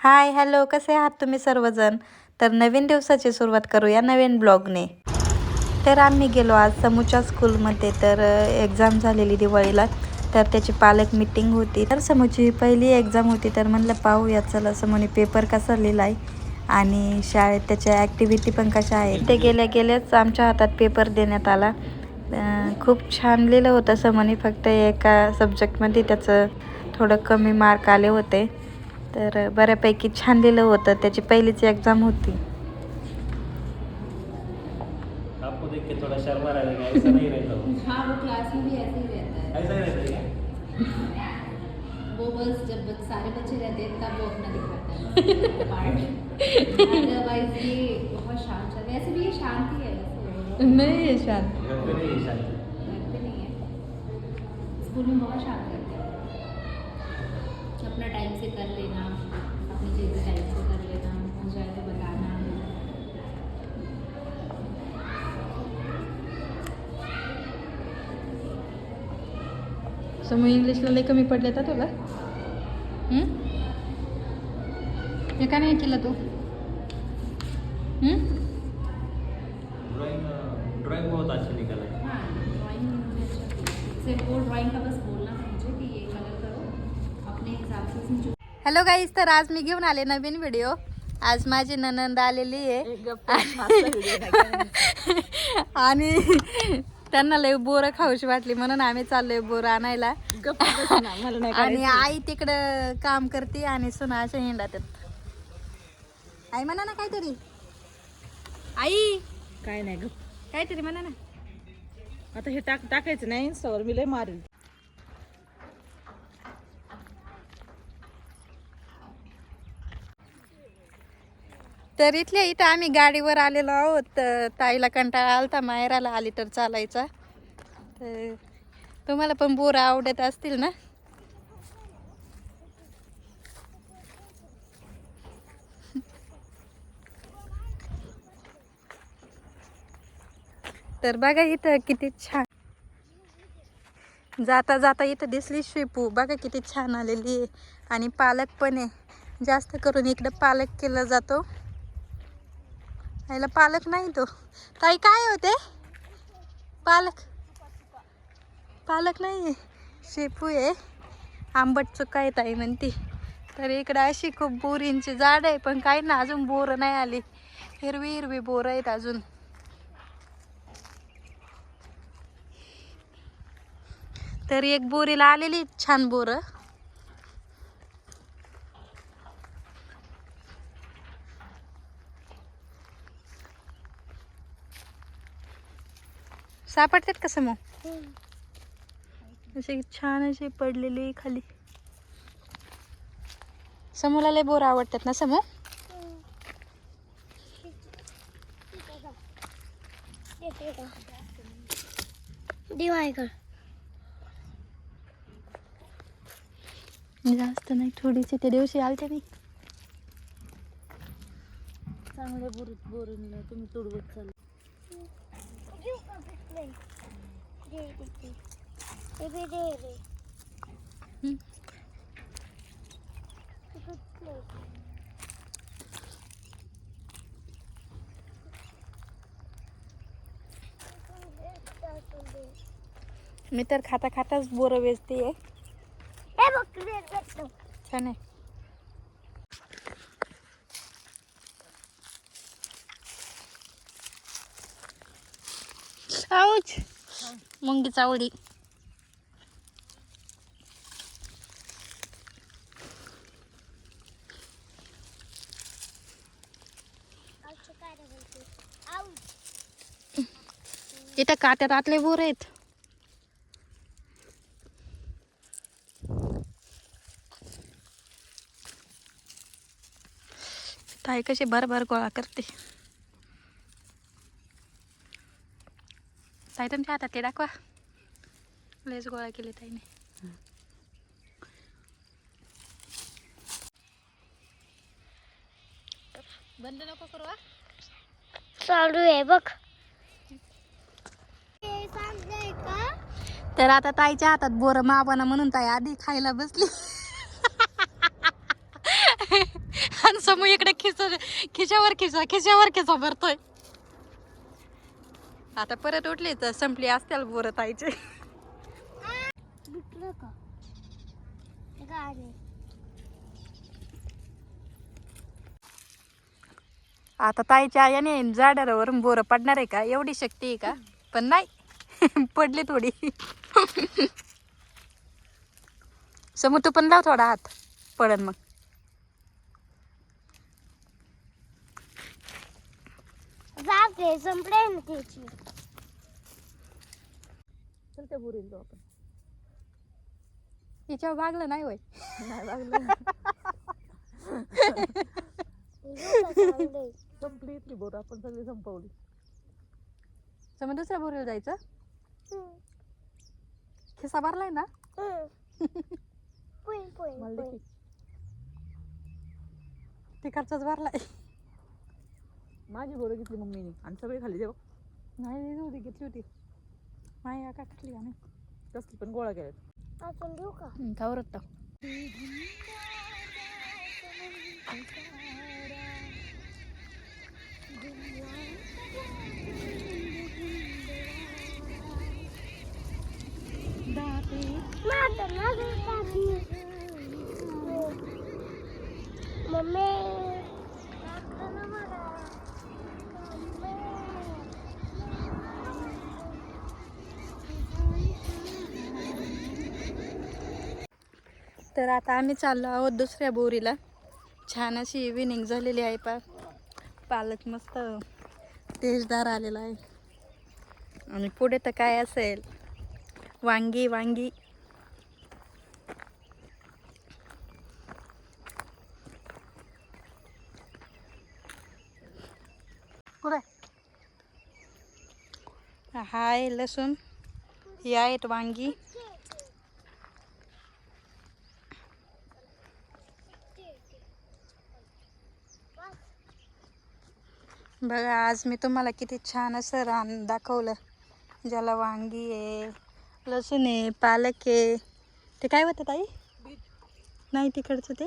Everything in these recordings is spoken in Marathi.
हाय हॅलो कसे आहात तुम्ही सर्वजण? तर नवीन दिवसाची सुरुवात करूया नवीन ब्लॉगने. तर आम्ही गेलो आज समूच्या स्कूलमध्ये तर एक्झाम झालेली दिवाळीला. तर त्याची पालक मिटिंग होती. तर समूची पहिली एक्झाम होती तर म्हणलं पाहूया चला समूने पेपर कसा लिहिला आहे? आणि शाळेत त्याच्या ॲक्टिव्हिटी पण कशा आहेत? ते गेल्या गेल्याच आमच्या हातात पेपर देण्यात आला. खूप छान लिहिलं होतं समोनी फक्त एका सब्जेक्टमध्ये त्याचं थोडं कमी मार्क आले होते. तर बऱ्यापैकी छान लिहिलं होतं. त्याची पहिलीच एक्झाम होती. आपको देख के थोड़ा शर्मा रहेगा ऐसा नहीं रहता वो हाँ वो क्लास में भी ऐसे ही रहता है ऐसा ही रहता है क्या वो बस जब बच- सारे बच्चे रहते हैं तब वो अपना दिखाता है पार्ट अदरवाइज ये बहुत शांत है है है है स्कूल में बहुत शांत हैं अपना टाइम से कर लेना अपनी चीज़ें टाइम से कर लेना हो जाए तो बताना। समोर इंग्लिशला लई कमी पडले तर तुला हे का नाही केलं तू ड्राइंग ड्राइंग बहुत अच्छा निकला है हाँ ड्राइंग में अच्छा किया। सिर्फ वो ड्राइंग का बस बोलना था मुझे कि ये कलर करो अपने हिसाब से उसमें जो हॅलो गाईज तर आज मी घेऊन आले नवीन व्हिडिओ आज माझी ननंद आलेली आहे. आणि त्यांना लय बोरं खाऊशी वाटली म्हणून आम्ही चाललोय बोरं आणायला. आणि आई तिकडं काम करते आणि सुना अशा हिंडात आई म्हणा ना काहीतरी. आई! काय नाही ग काहीतरी म्हणा ना. आता हे टाक टाकायचं नाही इंस्टावर मी लय मारेन तर इथल्या इथं आम्ही गाडीवर आलेलो आहोत. तर ताईला कंटाळा आलता माहेराला आली तर चालायचा. तर तुम्हाला पण बोर आवडत असतील ना? तर बघा इथं किती छान. जाता जाता इथं दिसली शिपू. बघा किती छान आलेली आहे. आणि पालक पण आहे. जास्त करून इकडं पालक केला जातो. याला पालक नाही तो. ताई काय होते पालक. पालक नाही आहे शेपू आहे. आंबट चुका आहे ताई म्हणती. तर इकडं अशी खूप बोरींची झाड आहे पण काही ना अजून बोरं नाही आली. हिरवी हिरवी बोरं आहेत अजून. तर एक बोरीला आलेली छान बोरं. सापडतात का समोर असे छान असे पडलेले खाली. समोरला लय बोर आवडतात ना समोर जास्त नाही थोडीशी त्या दिवशी आलते मी. चांगले बोर बोरून तुम्ही तुडवत चाल मी तर खाता खाताच बोरं वेचते छान आहे. आऊच मुंगी चावडी इथं काट्यात आतले बोर आहेत. ताई कशी भरभर गोळा करते. ताई तुमच्या हातात ते दाखवा लयच गोळा केले ताईने बंद नको करू हा? चालू आहे बघ तर आता ताईच्या हातात बोर मावाना म्हणून ताई आधी खायला बसली समू इकडे खिच खिच्यावर खिचा खिच्यावर खिचा भरतोय आता परत उठली तर संपली असत्याल बोरत गाणे आता ताईच्या आयाने जाड्यावरून बोरं पडणार आहे का? एवढी शक्ती आहे का? पण नाही. पडली थोडी. समू तू पण लाव थोडा हात. पडन मग. जाते संपले ना त्याची. चल त्या बुरील जाऊ आपण. हिच्यावर भागलं नाही होय. नाही चाललंय. संपली इथली बोर आपण सगळी संपवली. समू दुसऱ्या बोरीला जायचं? खिसा भरलाय ना. तिकडचाच भरलाय. माझी बोरं घेतली मम्मीने आणि सगळी खाली देऊ नाही घेतली होती. नाही का खाल्ली आणि कसली पण गोळा केल्यात. अजून देऊ का? खावरत दादी. मम्मी. तर आता आम्ही चाललो आहोत दुसऱ्या बोरीला. छान अशी विनिंग झालेली आहे पा. पालक मस्त तेजदार आलेला आहे. आणि पुढे तर काय असेल? वांगी वांगी. हाय लसूण. ही आहेत वांगी. बघा आज मी तुम्हाला किती छान असं रान दाखवलं. ज्याला वांगी आहे लसूण आहे पालक आहे. ते काय होतं ताई? नाही तिकडचं ते?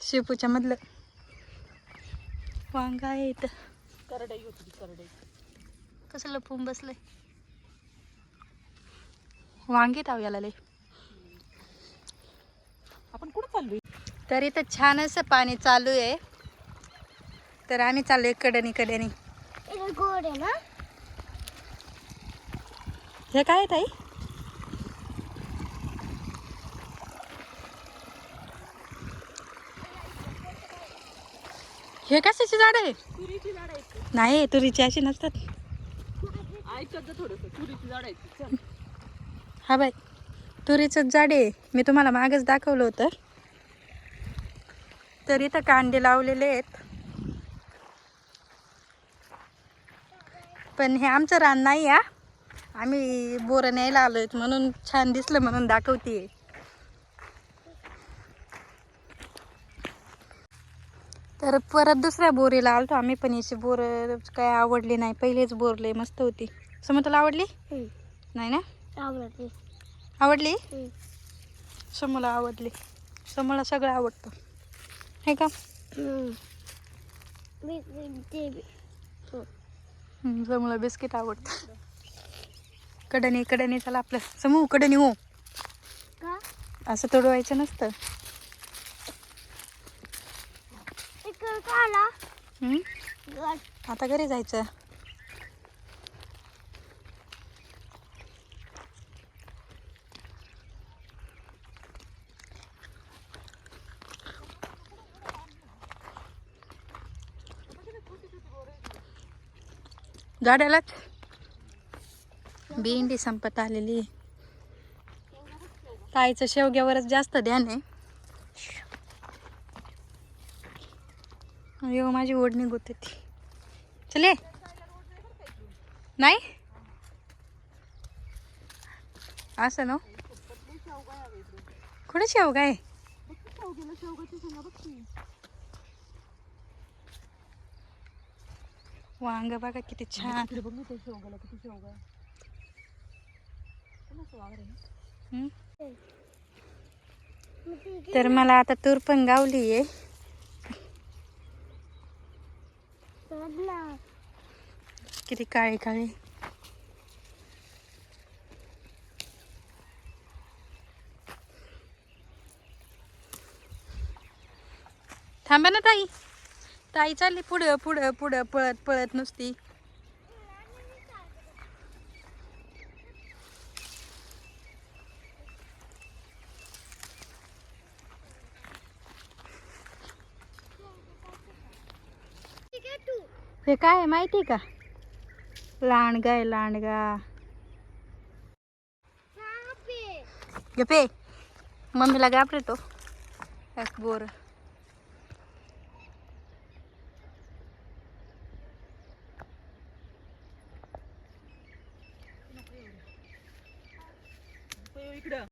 शेपूच्या मधलं. वांगा आहे इथं. करडई होती करडई कसं लपून बसलंय? वांगे ताव याला लय. आपण कुठं चाललोय? तर इथं छान असं पाणी चालू आहे. तर आम्ही चाललोय कडणी कडणी इकडे गोड आहे ना? हे काय ताई? हे कशाची झाड आहे? तुरीची झाड आहेत नाही तुरीची अशी नसतात. ऐकत जा थोडस तुरीची झाड आहेत चल. हा बाई तुरीचं झाड आहे. मी तुम्हाला मागच दाखवलं होतं. तर इथं कांदे लावलेले आहेत. पण हे आमचं रान नाही हा. आम्ही बोरं न्यायला आलोय म्हणून छान दिसलं म्हणून दाखवते तर परत दुसऱ्या बोरीला आलतो आम्ही पण याची बोरं काय आवडली नाही. पहिलेच बोरले मस्त होती. तुला आवडली. नाही ना? आवडली. हम्म. समूला आवडली. समूला सगळं आवडतं. हे का? हम्म. मी- मी- ते बी. हम्म, समूला बिस्किट आवडतं कडणी कडणी चला आपलं समू कडणी हो का असं तोडवायचं नसतं. आता घरी जायचं गाड्यालाच भेंडी संपत आलेली. आहे. ताईचं शेवग्यावरच जास्त ध्यान आहे. अयो माझी ओढ निघत ती चले नाही? असं ना? कुठे शेवगा आहे? वांग बघा किती छान तर मला आता तूर पण गावली आहे किती काळी काळी थांबा ना ताई ताई चालली पुढं पुढं पुढं पळत पळत नुसती. तू हे काय आहे माहिती का? लांडगा आहे लांडगा. साप गपे मम्मीला घाबरतो. एक बोर. इकडं